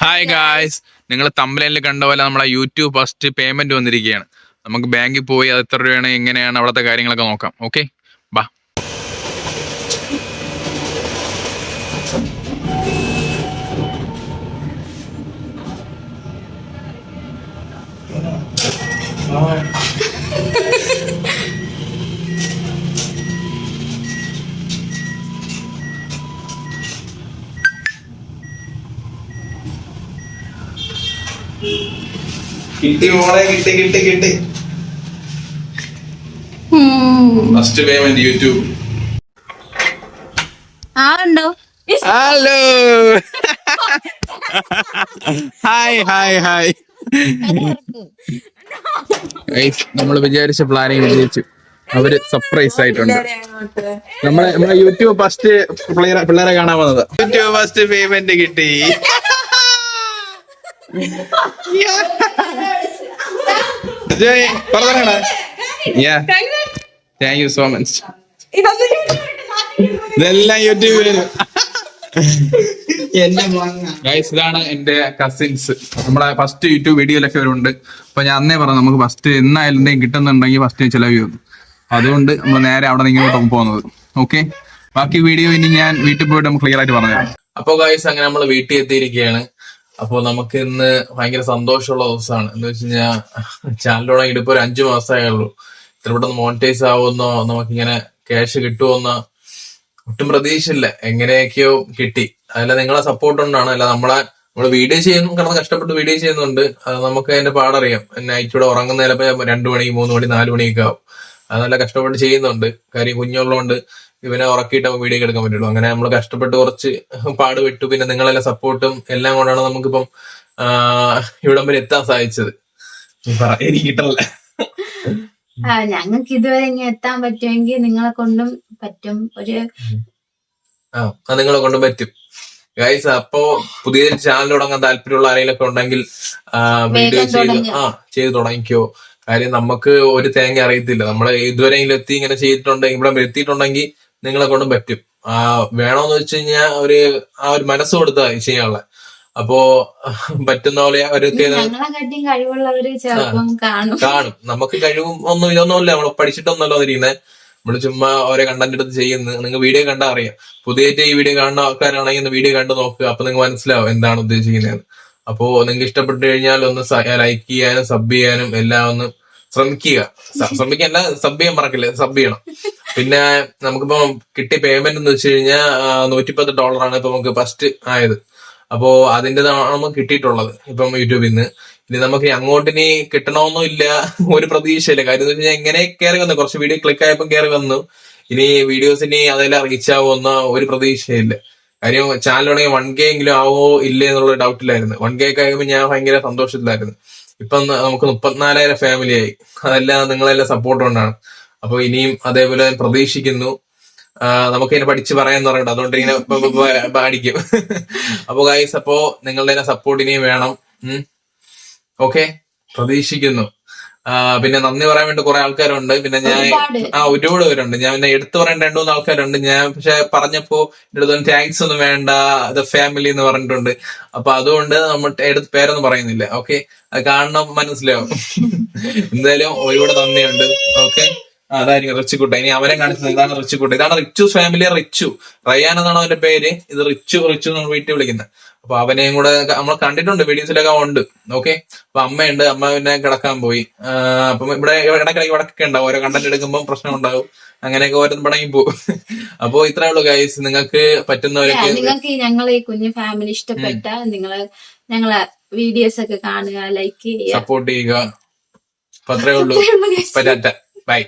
Hi guys നിങ്ങൾ തമ്പലയിൽ കണ്ട പോലെ നമ്മളെ യൂട്യൂബ് ഫസ്റ്റ് പേയ്മെന്റ് വന്നിരിക്കുകയാണ് നമുക്ക് ബാങ്കിൽ പോയി അത് എത്ര രൂപയാണ് എങ്ങനെയാണ് അവിടുത്തെ കാര്യങ്ങളൊക്കെ നോക്കാം. ഓക്കെ ബാ. കിട്ടി മോളെ കിട്ടി കിട്ടി കിട്ടി. ഫസ്റ്റ് പേയ്മെന്റ് യൂട്യൂബ് ആളുണ്ടോ? ഹലോ. Hi hi hi. നമ്മൾ വിചാരിച്ച പ്ലാനിങ് വിജയിച്ചു. അവർ സർപ്രൈസ് ആയിട്ടുണ്ട്. നമ്മളെ നമ്മളെ യൂട്യൂബ് ഫസ്റ്റ് പിള്ളേരെ പിള്ളേരെ കാണാൻ വന്നത്. യൂട്യൂബ് ഫസ്റ്റ് പേയ്മെന്റ് കിട്ടി. ജയ് പറഞ്ഞാ താങ്ക് യു സോ മച്ച് ഇതെല്ലാം യൂട്യൂബിൽ ഗൈസ് ഇതാണ് എന്റെ കസിൻസ് നമ്മളെ ഫസ്റ്റ് യൂട്യൂബ് വീഡിയോയിലൊക്കെ വരുന്നുണ്ട് അപ്പൊ ഞാൻ അന്നേ പറഞ്ഞു നമുക്ക് ഫസ്റ്റ് എന്നായാലും എന്തെങ്കിലും കിട്ടുന്നുണ്ടെങ്കിൽ ഫസ്റ്റ് ചിലവ് ചെയ്തു അതുകൊണ്ട് നമ്മൾ നേരെ അവിടെ നിന്ന് ഇങ്ങോട്ട് പോകുന്നത്. ഓക്കെ ബാക്കി വീഡിയോ ഇനി ഞാൻ വീട്ടിൽ പോയിട്ട് നമുക്ക് ക്ലിയർ ആയിട്ട് പറഞ്ഞു അപ്പൊ ഗൈസ് അങ്ങനെ നമ്മൾ വീട്ടിൽ എത്തിയിരിക്കുകയാണ്. അപ്പൊ നമുക്ക് ഇന്ന് ഭയങ്കര സന്തോഷമുള്ള ദിവസമാണ്. എന്ന് വെച്ച് കഴിഞ്ഞാൽ ചാനൽ തുടങ്ങിയിട്ട് ഇപ്പൊ ഒരു അഞ്ചു മാസമേ ഉള്ളൂ ഇത്ര പെട്ടെന്ന് മോണിറ്റൈസ് ആവുമെന്നോ നമുക്കിങ്ങനെ ക്യാഷ് കിട്ടുമെന്നോ ഒട്ടും പ്രതീക്ഷയില്ല. എങ്ങനെയൊക്കെയോ കിട്ടി. അതല്ല നിങ്ങളെ സപ്പോർട്ട് കൊണ്ടാണ്. അല്ല നമ്മളെ നമ്മൾ വീഡിയോ ചെയ്യുന്നു കിടന്ന് കഷ്ടപ്പെട്ട് വീഡിയോ ചെയ്യുന്നുണ്ട്. നമുക്ക് അതിന്റെ പാടറിയാം. നൈറ്റ് ഇവിടെ ഉറങ്ങുന്ന ചിലപ്പോൾ രണ്ടു മണി മൂന്ന് മണി നാല് മണിയൊക്കെ ആവും. അത് നല്ല കഷ്ടപ്പെട്ട് ചെയ്യുന്നുണ്ട്. കാര്യം കുഞ്ഞുള്ളതുകൊണ്ട് ഇവനെ ഉറക്കിയിട്ട് നമുക്ക് വീഡിയോ എടുക്കാൻ പറ്റുള്ളൂ. അങ്ങനെ നമ്മൾ കഷ്ടപ്പെട്ട് കുറച്ച് പാട് വിട്ടു. പിന്നെ നിങ്ങളെല്ലാം സപ്പോർട്ടും എല്ലാം കൊണ്ടാണ് നമുക്കിപ്പം ഇവിടം വരെ എത്താൻ സാധിച്ചത്. നീ പറ എനിക്ക് കിട്ടണില്ല. ഞങ്ങൾക്ക് ഇതുവരെ ഇനി എത്താൻ പറ്റുമെങ്കിൽ നിങ്ങളെ കൊണ്ടും പറ്റും. ഒരു ആ നിങ്ങളെ കൊണ്ടും പറ്റും. ഗൈസ് അപ്പോ പുതിയ ചാനൽ തുടങ്ങാൻ താല്പര്യമുള്ള ആരെങ്കിലൊക്കെ ഉണ്ടെങ്കിൽ വീഡിയോ ചെയ്ത് ആ ചെയ്ത് തുടങ്ങിക്കോ. കാര്യം നമുക്ക് ഒരു തേങ്ങ അറിയത്തില്ല. നമ്മളെ ഇതുവരെ എത്തി ഇങ്ങനെ ചെയ്തിട്ടുണ്ടെങ്കിൽ ഇവിടെ എത്തിയിട്ടുണ്ടെങ്കിൽ നിങ്ങളെ കൊണ്ടും പറ്റും. ആ വേണോന്ന് വെച്ച് കഴിഞ്ഞാൽ ഒരു ആ ഒരു മനസ്സ് കൊടുത്താ ചെയ്യാനുള്ള. അപ്പോ പറ്റുന്ന പോലെ കാണും. നമുക്ക് കഴിവും ഒന്നും ഇതൊന്നുമില്ല നമ്മൾ പഠിച്ചിട്ടൊന്നുമല്ലോ ഇരിക്കുന്നത് നമ്മൾ ചുമ്മാ ഓരോ കണ്ടന്റ് എടുത്ത് ചെയ്യുന്നു. നിങ്ങൾ വീഡിയോ കണ്ടാ അറിയാം. പുതിയായിട്ട് ഈ വീഡിയോ കാണുന്ന ആൾക്കാരാണെങ്കിൽ വീഡിയോ കണ്ടു നോക്കുക അപ്പൊ നിങ്ങൾ മനസ്സിലാവും എന്താണ് ഉദ്ദേശിക്കുന്നത് അപ്പോ നിങ്ങൾക്ക് ഇഷ്ടപ്പെട്ടു കഴിഞ്ഞാൽ ഒന്ന് ലൈക്ക് ചെയ്യാനും സബ് ചെയ്യാനും എല്ലാം ഒന്ന് ശ്രമിക്കുക. ശ്രമിക്കല്ല സബ് ചെയ്യാൻ മറക്കില്ല സബ് ചെയ്യണം. പിന്നെ നമുക്കിപ്പോ കിട്ടിയ പേയ്മെന്റ് എന്ന് വെച്ച് കഴിഞ്ഞാൽ ഡോളർ ആണ് ഇപ്പൊ നമുക്ക് ഫസ്റ്റ് ആയത്. അപ്പോ അതിന്റെതാണ് നമുക്ക് കിട്ടിയിട്ടുള്ളത് ഇപ്പം യൂട്യൂബിൽ നിന്ന് ഇനി നമുക്ക് അങ്ങോട്ട് ഇനി കിട്ടണമെന്നും ഇല്ല ഒരു പ്രതീക്ഷയില്ല. കാര്യം എന്ന് വെച്ചാൽ എങ്ങനെ കയറി വന്നു. കുറച്ച് വീഡിയോ ക്ലിക്ക് ആയപ്പോൾ കയറി വന്നു. ഇനി വീഡിയോസ് ഇനി അതെല്ലാം റീച്ച് ആവുമെന്ന ഒരു പ്രതീക്ഷയില്ല. കാര്യം തുടങ്ങി വൺ കെ എങ്കിലും ആവോ ഇല്ലേ എന്നുള്ള ഡൗട്ടിലായിരുന്നു വൺ കെ ഒക്കെ ആകുമ്പോൾ ഞാൻ ഭയങ്കര സന്തോഷത്തിലായിരുന്നു. ഇപ്പം നമുക്ക് മുപ്പത്തിനാലായിരം ഫാമിലി ആയി. അതെല്ലാം നിങ്ങളെല്ലാം സപ്പോർട്ട് കൊണ്ടാണ്. അപ്പൊ ഇനിയും അതേപോലെ പ്രതീക്ഷിക്കുന്നു. നമുക്ക് ഇതിനെ പഠിച്ച് പറയാന്ന് പറയണ്ട അതുകൊണ്ട് ഇങ്ങനെ പാടിക്കും. അപ്പൊ ഗൈസ് അപ്പോ നിങ്ങളുടെ സപ്പോർട്ട് ഇനിയും വേണം. ഓക്കെ പ്രതീക്ഷിക്കുന്നു. പിന്നെ നന്ദി പറയാൻ വേണ്ടി കുറെ ആൾക്കാരുണ്ട്. പിന്നെ ഞാൻ. ആ ഒരുപാട് പേരുണ്ട്. ഞാൻ പിന്നെ എടുത്തു പറയാൻ രണ്ടു മൂന്ന് ആൾക്കാരുണ്ട്. ഞാൻ പക്ഷെ പറഞ്ഞപ്പോ എടുത്തു താങ്ക്സ് ഒന്നും വേണ്ട. ദ ഫാമിലി എന്ന് പറഞ്ഞിട്ടുണ്ട്. അപ്പൊ അതുകൊണ്ട് നമ്മൾ എടുത്ത് പേരൊന്നും പറയുന്നില്ല. ഓക്കെ അത് കാണണം മനസ്സിലാവും. എന്തായാലും ഒരുപാട് നന്ദിയുണ്ട്. ഓക്കെ അതായിരിക്കും റിച്ചുക്കുട്ട ഇനി അവനെ കാണിച്ചത് ഇതാണ് റിച്ചുക്കുട്ട ഇതാണ് റിച്ചു ഫാമിലി റിച്ചു. റയാൻ എന്നാണ് അവന്റെ പേര്. ഇത് റിച്ചു റിച്ചു എന്നാണ് വീട്ടിൽ വിളിക്കുന്നത്. അപ്പൊ അവനെയും കൂടെ നമ്മൾ കണ്ടിട്ടുണ്ട് വീഡിയോസിലൊക്കെ ഉണ്ട്. ഓക്കെ? അപ്പൊ അമ്മയുണ്ട്. അമ്മ പിന്നെ കിടക്കാൻ പോയി. അപ്പൊ ഇവിടെ ഇടക്കിടക്ക് വടക്കൊക്കെ ഉണ്ടാവും. ഓരോ കണ്ടന്റ് എടുക്കുമ്പോൾ പ്രശ്നം ഉണ്ടാവും. അങ്ങനെയൊക്കെ ഓരോ പടങ്ങി പോകും അപ്പോ ഇത്രേ ഉള്ളൂ ഗൈസ് നിങ്ങൾക്ക് പറ്റുന്നവരൊക്കെ നിങ്ങൾക്ക് ഞങ്ങൾ ഞങ്ങളെ ഈ കുഞ്ഞു ഫാമിലി ഇഷ്ടപ്പെട്ട നിങ്ങൾ ഞങ്ങളെ വീഡിയോസ് ഒക്കെ കാണുക ലൈക്ക് ചെയ്യുക. സപ്പോർട്ട് ചെയ്യുക. അപ്പൊ അത്രേ ഉള്ളൂ. പറ്റാറ്റ ബൈ